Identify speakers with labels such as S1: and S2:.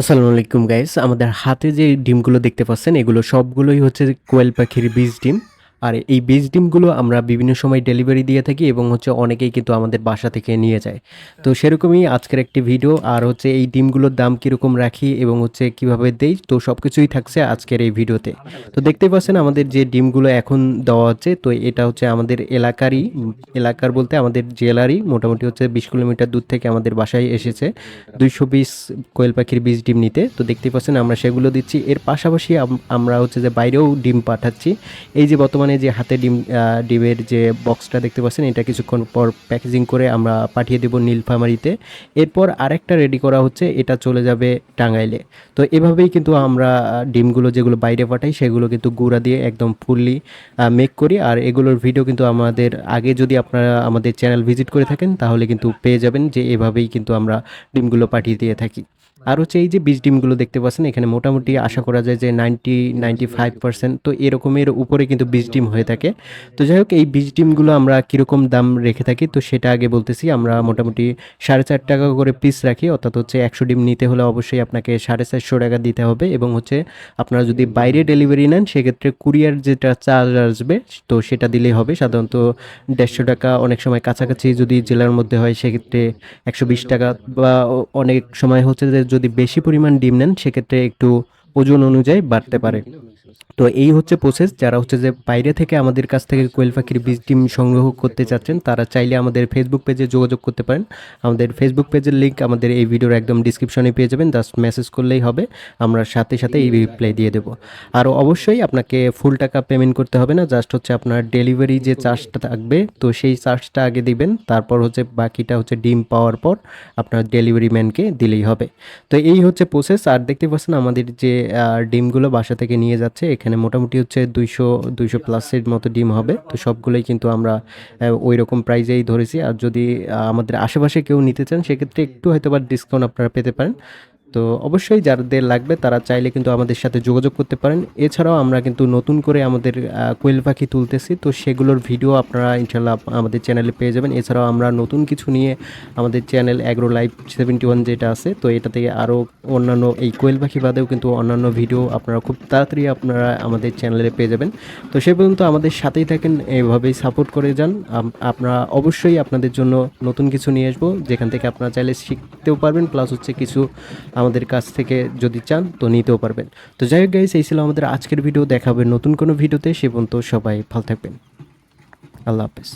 S1: আসসালামু আলাইকুম গাইস আমাদের হাতে যে ডিমগুলো দেখতে পাচ্ছেন, এগুলো সবগুলোই হচ্ছে কোয়েল পাখির বীজ ডিম। আর এই বীজ ডিমগুলো আমরা বিভিন্ন সময় ডেলিভারি দিয়ে থাকি এবং হচ্ছে অনেকেই কিন্তু আমাদের বাসা থেকে নিয়ে যায়। তো সেরকমই আজকের একটি ভিডিও আর হচ্ছে এই ডিমগুলোর দাম কীরকম রাখি এবং হচ্ছে কীভাবে দেই, তো সব কিছুই থাকছে আজকের এই ভিডিওতে তো দেখতে পাচ্ছেন আমাদের যে ডিমগুলো এখন দেওয়া হচ্ছে, তো এটা হচ্ছে আমাদের এলাকারই, এলাকার বলতে আমাদের জেলারই, মোটামুটি হচ্ছে বিশ কিলোমিটার দূর থেকে আমাদের বাসায় এসেছে দুইশো বিশ কোয়েল পাখির বীজ ডিম নিতে। তো দেখতেই পাচ্ছেন আমরা সেগুলো দিচ্ছি। এর পাশাপাশি আমরা হচ্ছে যে বাইরেও ডিম পাঠাচ্ছি। এই যে বর্তমানে যে হাতে ডিম ডিমের যে বক্সটা দেখতে পাচ্ছেন, এটা কিছুক্ষণ পর প্যাকেজিং করে আমরা পাঠিয়ে দেব নীলফামারিতে। এরপর আরেকটা রেডি করা হচ্ছে, এটা চলে যাবে টাঙ্গাইলে। তো এভাবেই কিন্তু আমরা ডিমগুলো যেগুলো বাইরে পাঠাই, সেগুলো কিন্তু গুঁড়া দিয়ে একদম ফুললি মেক করি। আর এগুলোর ভিডিও কিন্তু আমাদের, আগে যদি আপনারা আমাদের চ্যানেল ভিজিট করে থাকেন, তাহলে কিন্তু পেয়ে যাবেন যে এভাবেই কিন্তু আমরা ডিমগুলো পাঠিয়ে দিয়ে থাকি। আর হচ্ছে এই যে বীজ ডিমগুলো দেখতে পাচ্ছেন, এখানে মোটামুটি আশা করা যায় যে নাইনটি নাইনটি ফাইভ পার্সেন্ট তো এরকমের উপরে কিন্তু বীজ ডিম হয়ে থাকে। তো যাই হোক, এই বীজ ডিমগুলো আমরা কীরকম দাম রেখে থাকি, তো সেটা আগে বলতেছি। আমরা মোটামুটি সাড়ে চার টাকা করে পিস রাখি, অর্থাৎ হচ্ছে একশো ডিম নিতে হলে অবশ্যই আপনাকে সাড়ে চারশো টাকা দিতে হবে এবং হচ্ছে আপনারা যদি বাইরে ডেলিভারি নেন, সেক্ষেত্রে কুরিয়ার যেটা চার্জ আসবে, তো সেটা দিলেই হবে। সাধারণত দেড়শো টাকা অনেক সময় কাছাকাছি যদি জেলার মধ্যে হয়, সেক্ষেত্রে একশো বিশ টাকা বা অনেক সময় হচ্ছে যে যদি বেশি পরিমাণ ডিম নেন সেক্ষেত্রে একটু ওজন অনুযায়ী বাড়তে পারে। তো এই হচ্ছে প্রসেস যারা হচ্ছে যে বাইরে থেকে আমাদের কাছ থেকে কোয়েল পাখির বীজ ডিম সংগ্রহ করতে চাচ্ছেন, তারা চাইলে আমাদের ফেসবুক পেজে যোগাযোগ করতে পারেন। আমাদের ফেসবুক পেজের লিঙ্ক আমাদের এই ভিডিওর একদম ডিসক্রিপশনে পেয়ে যাবেন জাস্ট মেসেজ করলেই হবে, আমরা সাথে সাথে এই রিপ্লাই দিয়ে দেবো। আর অবশ্যই আপনাকে ফুল টাকা পেমেন্ট করতে হবে না জাস্ট হচ্ছে আপনার ডেলিভারি যে চার্জটা থাকবে, তো সেই চার্জটা আগে দিবেন, তারপর হচ্ছে বাকিটা হচ্ছে ডিম পাওয়ার পর আপনার ডেলিভারি ম্যানকে দিলেই হবে। তো এই হচ্ছে প্রসেস আর দেখতে পাচ্ছেন আমাদের যে ডিমগুলো বাসা থেকে নিয়ে যাচ্ছে এখানে মোটামুটি হচ্ছে দুইশো দুইশো প্লাসের মতো ডিম হবে। তো সবগুলোই কিন্তু আমরা ওই রকম প্রাইজেই ধরেছি। আর যদি আমাদের আশেপাশে কেউ নিতে চান, সেক্ষেত্রে একটু হয়তো বা ডিসকাউন্ট আপনারা পেতে পারেন। তো অবশ্যই যাদের লাগবে তারা চাইলে কিন্তু আমাদের সাথে যোগাযোগ করতে পারেন। এছাড়াও আমরা কিন্তু নতুন করে আমাদের কোয়েল পাখি তুলতেছি। তো সেগুলোর ভিডিও আপনারা ইনশাল্লাহ আমাদের চ্যানেলে পেয়ে যাবেন। এছাড়াও আমরা নতুন কিছু নিয়ে আমাদের channel agro live seventy one যেটা আছে, তো এটা থেকে আরও অন্যান্য এই কোয়েল পাখি বাদেও কিন্তু অন্যান্য ভিডিও আপনারা খুব তাড়াতাড়ি আপনারা আমাদের চ্যানেলে পেয়ে যাবেন। তো সে পর্যন্ত আমাদের সাথেই থাকেন এইভাবেই সাপোর্ট করে যান। আপনারা অবশ্যই আপনাদের জন্য নতুন কিছু নিয়ে আসব, যেখান থেকে আপনারা চাইলে শিখতেও পারবেন, প্লাস হচ্ছে কিছু আমাদের কাছ থেকে যদি চান, তো নিতেও পারবেন। তো যাই হোক গাইস এই ছিল আমাদের আজকের ভিডিও দেখাবে নতুন কোনো ভিডিওতে সে পর্যন্ত সবাই ভালো থাকবেন। আল্লাহ হাফেজ।